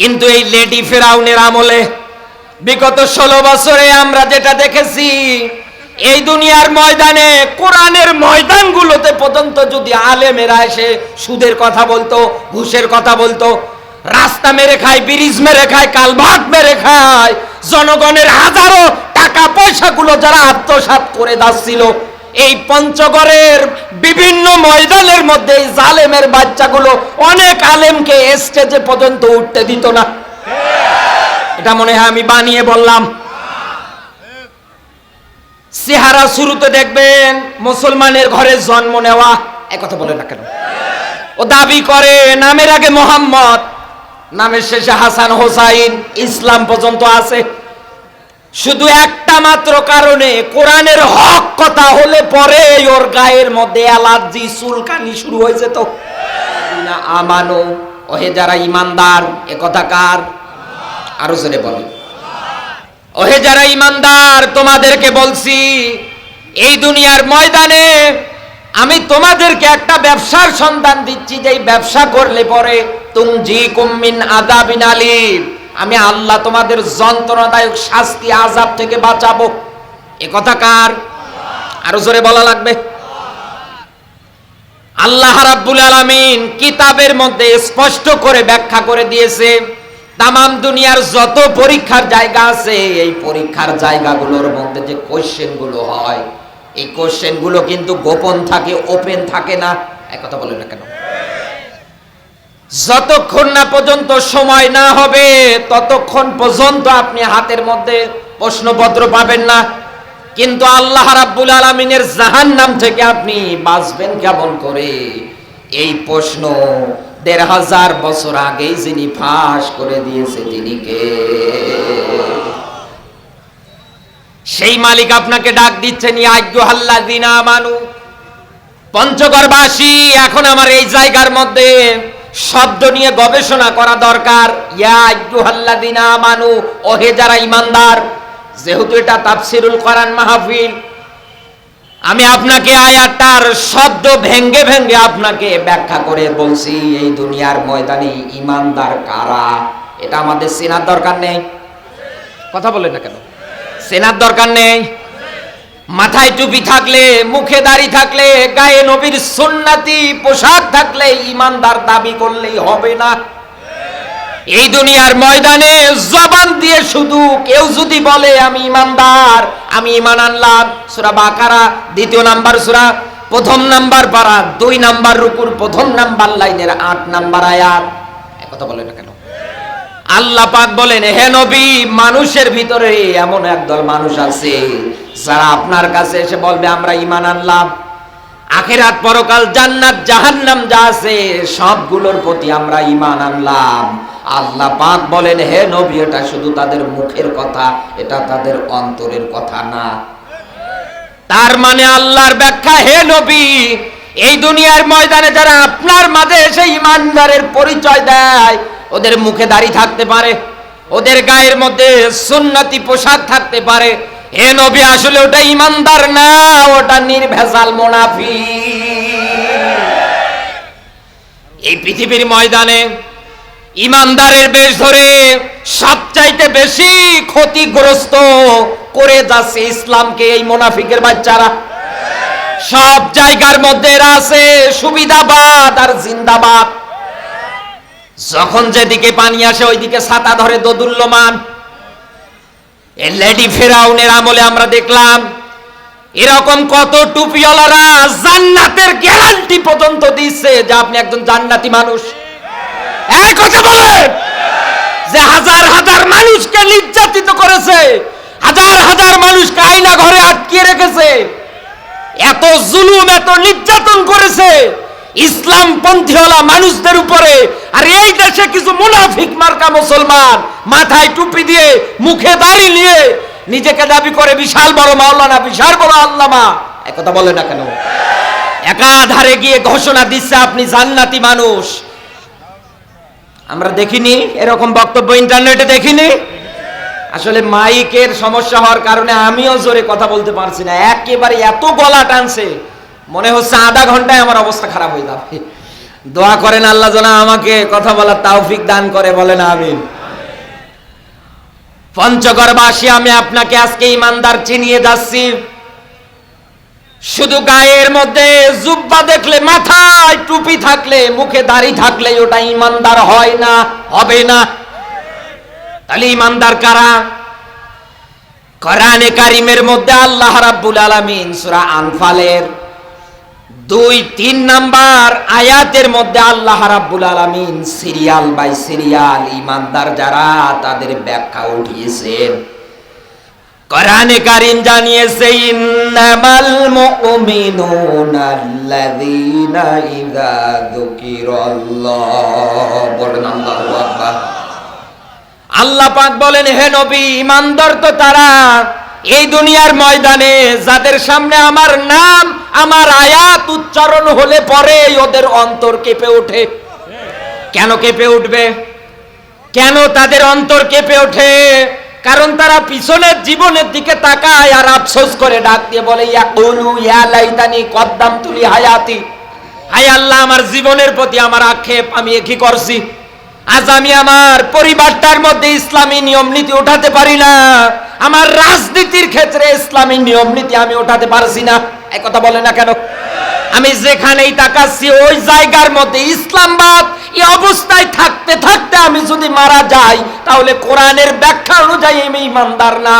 কিন্তু এই লেডি ফেরাউনের আমলে বিগত ষোলো বছরে আমরা যেটা দেখেছি, এই দুনিয়ার ময়দানে, কোরআনের ময়দানগুলোতে পর্যন্ত যদি আলেমেরা এসে সুদের কথা বলতো, ঘুষের কথা বলতো, রাস্তা মেরে খায়, ব্রিজ মেরে খায় কালভাট মেরে খায়, জনগণের হাজারো টাকা পয়সাগুলো যারা আত্মসাৎ করে যাচ্ছিল এই পঞ্চগড়ের বিভিন্ন ময়দানের মধ্যে এই জালেমের বাচ্চাগুলো অনেক আলেমকে স্টেজে পর্যন্ত উঠতে দিত না। এটা মনে হয় আমি বানিয়ে বললাম। চেহারা শুরুতে দেখবেন মুসলমানের ঘরে জন্ম নেওয়া কথা বলে না কেন? ও দাবি করে নামের আগে মোহাম্মদ, নামের শেষে হাসান হোসাইন, ইসলাম পর্যন্ত আছে। শুধু একটা মাত্র কারণে কোরআনের হক কথা হলে পরে ওর গায়ের মধ্যে অ্যালার্জি, চুলকানি শুরু হয়েছে তো। না আমানো, ওহে যারা ইমানদার, এ কথা কার? আরও জোরে বলে। ওহে যারা ইমানদার, তোমাদেরকে বলছি, এই দুনিয়ার ময়দানে আমি তোমাদেরকে একটা ব্যবসার সন্ধান দিচ্ছি যে ব্যবসা করলে পরে তুমজি কুম্মিন আদাবিন আলিম। আমি আল্লাহ তোমাদের যন্ত্রণাদায়ক শাস্তি আজাব থেকে বাঁচাবো। এ কথা কার? আরও জোরে বলা লাগবে। আল্লাহ রাব্বুল আলামিন কিতাবের মধ্যে স্পষ্ট করে ব্যাখ্যা করে দিয়েছে, তামাম দুনিয়ার যত পরীক্ষার জায়গা আছে, এই পরীক্ষার জায়গাগুলোর মধ্যে যে কোশ্চেনগুলো হয়, এই কোশ্চেনগুলো কিন্তু গোপন থাকে, ওপেন থাকে না। এক কথা বলেন না কেন? যতক্ষণ না পর্যন্ত সময় না হবে, ততক্ষণ পর্যন্ত আপনি হাতের মধ্যে প্রশ্নপত্র পাবেন না। কিন্তু আল্লাহ রাব্বুল আলমিনের জাহান নাম থেকে আপনি বাঁচবেন কেমন করে? এই প্রশ্ন দেড় হাজার বছর আগেই যিনি ফাঁস করে দিয়েছে, তিনি কে? সেই মালিক আপনাকে ডাক দিচ্ছেন পঞ্চগড়বাসী, এখন আমার এই জায়গার মধ্যে শব্দ নিয়ে গবেষণা করা দরকার। ইয়া মানু ওহে যারা ইমানদার যেহেতু এটা তাফসিরুল কোরআন মাহফিল, আমি আপনাকে আয়াতটার শব্দ ভেঙ্গে ভেঙ্গে আপনাকে ব্যাখ্যা করে বলছি, এই দুনিয়ার ময়দানে ইমানদার কারা? এটা আমাদের চেনার দরকার নেই। কথা বলেন না কেন? চেনার দরকার নেই। মাথায় টুপি থাকলে, মুখে দাড়ি থাকলে, গায়ে নবীর সুন্নাতি, পোশাক থাকলে ইমানদার দাবি করলেই হবে না। এই দুনিয়ার ময়দানে জবান দিয়ে শুধু কেউ যদি বলে, আমি ইমানদার, আমি ইমান আনলাম। সুরা বাকারা, দ্বিতীয় নাম্বার সুরা, প্রথম নাম্বার পারা, দুই নাম্বার রুকুর প্রথম নাম্বার লাইনের আট নাম্বার আয়াত। কথা বলে না কেন? আল্লাহ পাক বলেন, হে নবী, মানুষের ভিতরে এমন একদল মানুষ আছে, যারা আপনার কাছে এসে বলবে, আমরা ইমান আনলাম। আখেরাত পরকাল জান্নাত, জাহান্নাম যা আছে, সবগুলোর প্রতি আমরা ইমান আনলাম। আল্লাহ পাক বলেন, হে নবী, এটা শুধু তাদের মুখের কথা, এটা তাদের অন্তরের কথা না। তার মানে আল্লাহর ব্যাখ্যা, হে নবী, এই দুনিয়ার ময়দানে যারা আপনার মাঝে এসে ইমানদারের পরিচয় দেয় ওদের মুখে দাড়ি থাকতে পারে, ওদের গায়ের মধ্যে সুন্নতি পোশাক থাকতে পারে। হে নবী আসলে ওটা ইমানদার না, ওটা নির্ভেজাল মোনাফি এই পৃথিবীর ময়দানে ইমানদারের বেশ ধরে সবচাইতে বেশি ক্ষতিগ্রস্ত করে যাচ্ছে ইসলামকে এই মোনাফিকের বাচ্চারা। সব জায়গার মধ্যে আছে সুবিধাবাদ আর জিন্দাবাদ। যখন যেদিকে পানি আসে, ওইদিকে ছাতা ধরে দোদুল্যমান। লেডি ফেরাউনের আমলে আমরা দেখলাম, এরকম কত টুপিওয়ালারা জান্নাতের গ্যারান্টি পর্যন্ত দিচ্ছে যে আপনি একজন জান্নাতি মানুষ। এক কথা বলেন, যে হাজার হাজার মানুষকে নির্যাতিত করেছে, হাজার হাজার মানুষকে আয়না ঘরে আটকিয়ে রেখেছে, এত জুলুম, এত নির্যাতন করেছে ইসলাম পন্থীওয়ালা মানুষদের উপরে আর এই দেশে কিছু মুনাফিক মার্কা মুসলমান মাথায় টুপি দিয়ে, মুখে দাড়ি নিয়ে নিজেকে দাবি করে বিশাল বড় মাওলানা, বিশাল বড় আল্লামা। একথা বলে না কেন? একাধারে গিয়ে ঘোষণা দিচ্ছে, আপনি জান্নাতি মানুষ। আমরা দেখিনি, এরকম বক্তব্য ইন্টারনেটে দেখিনি। আসলে মাইকের সমস্যা হওয়ার কারণে আমিও জোরে কথা বলতে পারছি না। একেবারে এত গলা টানছে, মনে হচ্ছে আধা ঘন্টায় আমার অবস্থা খারাপ হয়ে যাবে। দোয়া করেন আল্লাহ যেন আমাকে কথা বলার তৌফিক দান করে, বলেন আমিন। পঞ্চগড়বাসী আমি আপনাকে আজকে ইমানদার চিনিয়ে যাচ্ছি। শুধু গায়ের মধ্যে জুব্বা দেখলে, মাথায় টুপি থাকলে, মুখে দাড়ি থাকলে ওটা ইমানদার হয় না, হবে না। তাহলে ইমানদার কারা? কোরআনে কারিমের মধ্যে আল্লাহ রাব্বুল আলামিন সূরা আনফালের দুই, তিন নাম্বার আয়াতের মধ্যে আল্লাহ রাব্বুল আলামিন সিরিয়াল বাই সিরিয়াল ইমানদার যারা তাদের ব্যাখ্যা উঠিয়েছেন। কোরআনে কারিম জানিয়েছে, ইন্নামাল মুমিনুনা আল্লাযীনা ইযা যুকিরাল্লাহ। বলেন আল্লাহু আকবার। আল্লাহ পাক বলেন, হে নবী ইমানদার তো তারা এই দুনিয়ার ময়দানে যাদের সামনে আমার নাম, আমার আয়াত উচ্চারণ হলে পরে ওদের অন্তর কেঁপে ওঠে। কেন কেঁপে উঠবে? কেন তাদের অন্তর কেঁপে ওঠে? কারণ তারা পিছনের জীবনের দিকে তাকায় আর আফসোস করে ডাক দিয়ে বলে ইয়া কলু ইয়া লাইতানি কদ্দাম তুলি হায়াতি। হায় আল্লাহ, আমার জীবনের প্রতি আমার আক্ষেপ, আমি কি করছি? আজ আমি আমার পরিবারটার মধ্যে ইসলামী নিয়ম নীতি উঠাতে পারি না। আমার রাজনীতির ক্ষেত্রে ইসলামী নিয়ম নীতি আমি উঠাতে পারছি না। এই কথা বলে না কেন? আমি যেখানেই তাকাচ্ছি, ওই জায়গার মধ্যে ইসলামবাদ, এই অবস্থায় থাকতে থাকতে আমি যদি মারা যাই, তাহলে কোরআনের ব্যাখ্যা অনুযায়ী আমি ইমানদার না।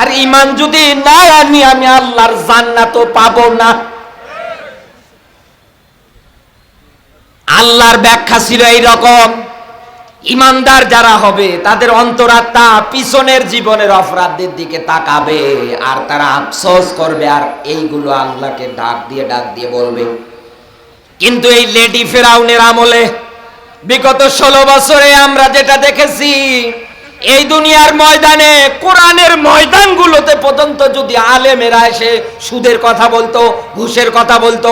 আর ইমান যদি না আনি, আমি আল্লাহর জান্নাত পাবো না। আল্লাহর ব্যাখ্যা ছিল এই রকম ইমানদার যারা হবে, তাদের অন্তরাত্মা পিছনের জীবনের অপরাধের দিকে তাকাবে, আর তারা আফসোস করবে, আর এইগুলো আল্লাহকে ডাক দিয়ে ডাক দিয়ে বলবে। কিন্তু এই লেডি ফেরাউনের আমলে বিগত ষোলো বছরে আমরা যেটা দেখেছি, এই দুনিয়ার ময়দানে, কোরআনের ময়দানগুলোতে পর্যন্ত যদি আলেমেরা এসে সুদের কথা বলতো, ঘুষের কথা বলতো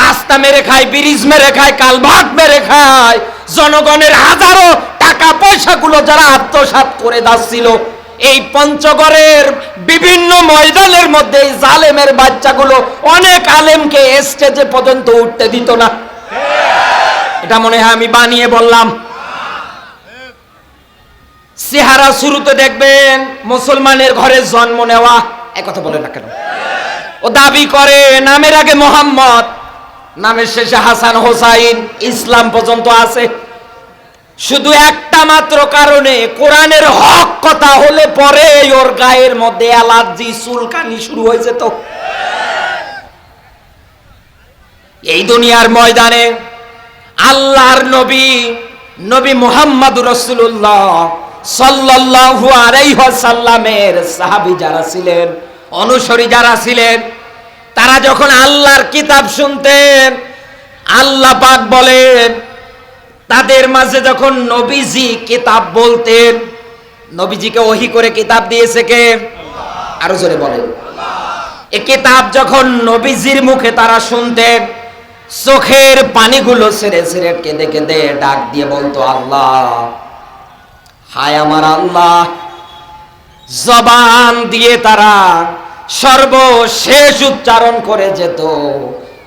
রাস্তা মেরে খায়, ব্রিজ মেরে খায়, কালভার্ট মেরে খায়। জনগণের হাজারো টাকা পয়সাগুলো যারা আত্মসাৎ করে যাচ্ছিল এই পঞ্চগড়ের বিভিন্ন ময়দানের মধ্যে এই জালেমের বাচ্চাগুলো অনেক আলেমকে স্টেজে পর্যন্ত উঠতে দিত না। এটা মনে হয় আমি বানিয়ে বললাম। চেহারা শুরুতে দেখবেন মুসলমানের ঘরে জন্ম নেওয়া এক কথা বলে না কেন? ও দাবি করে, নামের আগে মোহাম্মদ নামের শেষে হাসান হোসাইন, ইসলাম পর্যন্ত আছে। শুধু একটা মাত্র কারণে কোরআনের হক কথা হলে পরে ওর গায়ের মধ্যে অ্যালার্জি, চুলকানি শুরু হয়েছে তো। এই দুনিয়ার ময়দানে আল্লাহর নবী নবী মোহাম্মদ রসুল্লাহ সাল্লাল্লাহু আলাইহি ওয়াসাল্লামের সাহাবী যারা ছিলেন, অনুসরী যারা ছিলেন তারা যখন আল্লাহর কিতাব শুনতেন, আল্লাহ পাক বলেন, তাদের মাঝে যখন নবীজি কিতাব বলতেন, নবীজিকে ওহি করে কিতাব দিয়েছে কে? আরও জোরে বলেন। এ কিতাব যখন নবীজির মুখে তারা শুনতেন, চোখের পানিগুলো ছেড়ে ছেড়ে কেঁদে কেঁদে ডাক দিয়ে বলতো, আল্লাহ, হায় আমার আল্লাহ, জবান দিয়ে তারা সর্বশেষ উচ্চারণ করে যেত।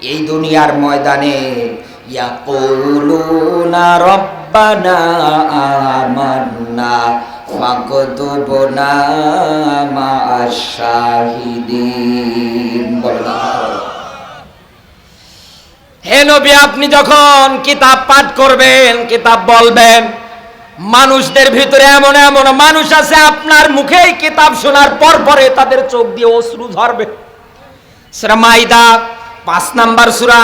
এই দুনিয়ার ময়দানে, ইয়াকুলুনা হে নবী, আপনি যখন কিতাব পাঠ করবেন, কিতাব বলবেন মানুষদের ভিতরে এমন এমন মানুষ আছে, আপনার মুখেই কিতাব শোনার পর পরে তাদের চোখ দিয়ে অশ্রু ঝরবে। মাইদা, পাঁচ নাম্বার সুরা,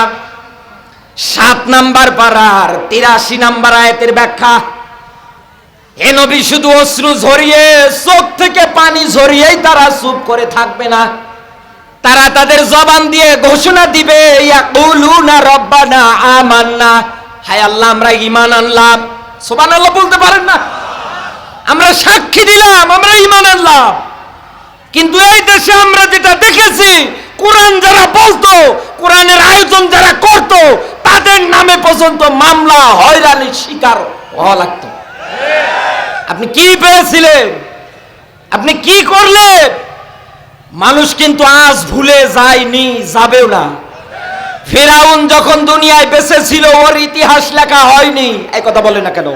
সাত নাম্বার পারার তিরাশি নাম্বার আয়াতের ব্যাখ্যা। এ নবী শুধু অশ্রু ঝরিয়ে, চোখ থেকে পানি ঝরিয়েই তারা চুপ করে থাকবে না। তারা তাদের জবান দিয়ে ঘোষণা দিবে, ইয়াকুলুনা রব্বানা আমান্না। হায় আল্লাহ, আমরা ইমান আনলাম। সুবহানাল্লাহ বলতে পারেন না। আমরা সাক্ষী দিলাম, আমরা ঈমান আনলাম। কিন্তু এই দেশে আমরা যেটা দেখেছি, কোরআন যারা বলতো, কোরআনের আয়োজন যারা করত, তাদের নামে পর্যন্ত মামলা, হয়রানির শিকার হওয়া লাগতো। আপনি কি পেয়েছিলেন? আপনি কি করলেন? মানুষ কিন্তু আজ ভুলে যায়নি, যাবেও না। ফেরাউন যখন দুনিয়ায় বেঁচে ছিল ওর ইতিহাস লেখা হয়নি। এই কথা বলে না কেন?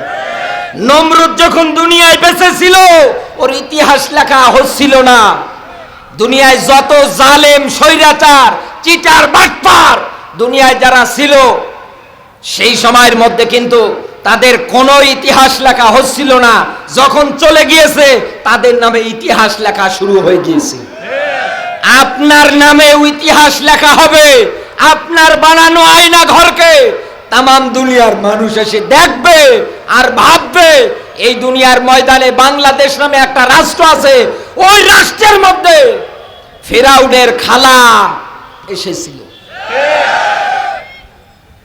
নমরুদ যখন দুনিয়ায় বেঁচে ছিল ওর ইতিহাস লেখা হচ্ছিল না। দুনিয়ায় যত জালেম, স্বৈরাচার, চিটার, বাটপার দুনিয়ায় যারা ছিল, সেই সময়ের মধ্যে কিন্তু তাদের কোনো ইতিহাস লেখা হচ্ছিল না। যখন চলে গিয়েছে, তাদের নামে ইতিহাস লেখা শুরু হয়ে গিয়েছে। আপনার নামে ইতিহাস লেখা হবে। আপনার বানানো আয়না ঘরকে তাম দুনিয়ার মানুষ এসে দেখবে আর ভাববে, এই দুনিয়ার ময়দানে বাংলাদেশ নামে একটা রাষ্ট্র আছে, ওই রাষ্ট্রের মধ্যে ফেরাউনের খালা এসেছিল।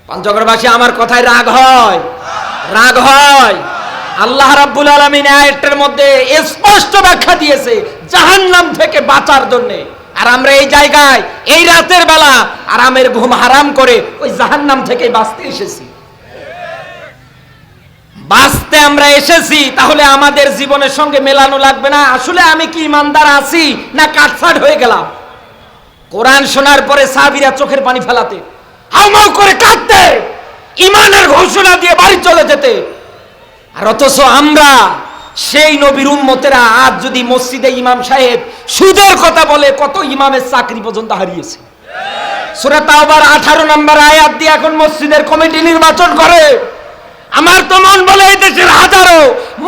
পঞ্চগড়বাসী, আমার কথায় রাগ হয় রাগ হয়। আল্লাহ রাব্বুল আলামিন আয়াতের মধ্যে স্পষ্ট ব্যাখ্যা দিয়েছে, জাহান্নাম থেকে বাঁচার জন্য। আর আমরা এই জায়গায়, এই রাতের বেলা আরামের ঘুম হারাম করে ওই জাহান্নাম থেকে বাঁচতে এসেছি। বাঁচতে আমরা এসেছি, তাহলে আমাদের জীবনের সঙ্গে মেলানো লাগবে না। আসলে আমি কি ইমানদার আছি না কাটছাট হয়ে গেলাম? কোরআন শোনার পরে সাবিরা চোখের পানি ফেলাতে হাউমাউ করে কাঁদতে, ইমানের ঘোষণা দিয়ে বাড়ি চলে যেতে। আর অথচ আমরা সেই নবীর উম্মতেরা আজ যদি মসজিদে ইমাম সাহেব সুদের কথা বলে, কত ইমামের চাকরি পর্যন্ত হারিয়েছে। সুরা আঠারো নম্বর আয়াত দিয়ে এখন মসজিদের কমিটি নির্বাচন করে। আমার তো মন বলে এই দেশের হাজারো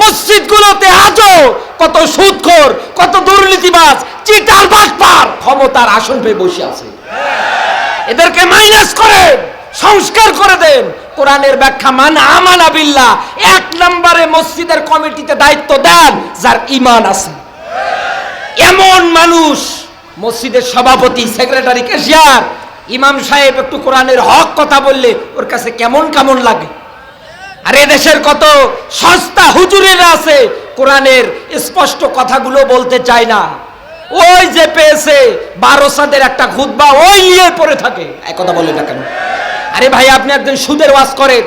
মসজিদগুলোতে আজও কত সুদখোর, কত দুর্নীতিবাজ, চিটার বাটপার ক্ষমতার আসন পেয়ে বসে আছে। এদেরকে মাইনাস করে, সংস্কার করে দেন। কোরআনের ব্যাখ্যা, মান আমানা বিল্লাহ এক নম্বরে মসজিদের কমিটিতে দায়িত্ব দেন যার ইমান আছে। এমন মানুষ, মসজিদের সভাপতি, সেক্রেটারি, কেশিয়ার, ইমাম সাহেব একটু কোরআনের হক কথা বললে ওর কাছে কেমন কেমন লাগে? আর দেশের কত সস্তা হুজুরেরা আছে, কোরআনের স্পষ্ট কথাগুলো বলতে চায় না। ওই যে পেয়েছে বারো সাদের একটা খুতবা, ওই নিয়ে পড়ে থাকে। এক কথা বলে না কেন? আরে ভাই আপনি একজন সুদের ওয়াজ করেন।